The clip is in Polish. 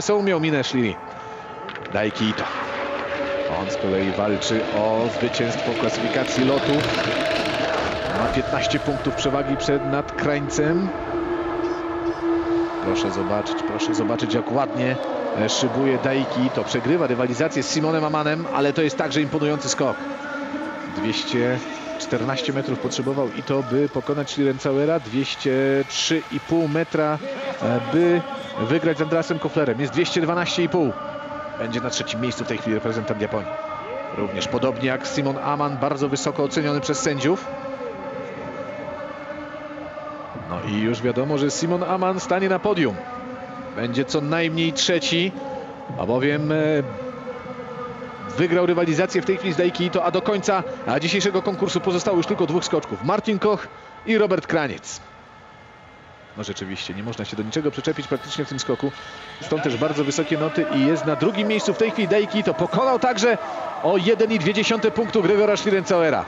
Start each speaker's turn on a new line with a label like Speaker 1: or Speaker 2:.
Speaker 1: są minę szli. Daiki Ito. On z kolei walczy o zwycięstwo klasyfikacji lotu. Ma 15 punktów przewagi przed nadkrańcem. Proszę zobaczyć, proszę zobaczyć jak ładnie szybuje Daiki. To przegrywa rywalizację z Simonem Amanem, ale to jest także imponujący skok. 214 metrów potrzebował i to by pokonać Schlierencauera. 203,5 metra e, by wygrać z Andrasem Koflerem. Jest 212,5. Będzie na trzecim miejscu w tej chwili reprezentant Japonii. Również podobnie jak Simon Aman, bardzo wysoko oceniony przez sędziów. No i już wiadomo, że Simon Aman stanie na podium. Będzie co najmniej trzeci, albowiem e, wygrał rywalizację w tej chwili z Daikito, a do końca dzisiejszego konkursu pozostało już tylko dwóch skoczków. Martin Koch i Robert Kraniec. No rzeczywiście, nie można się do niczego przyczepić praktycznie w tym skoku. Stąd też bardzo wysokie noty i jest na drugim miejscu w tej chwili Daikito. Pokonał także o 1,2 punktu Gregora Schlierencauera.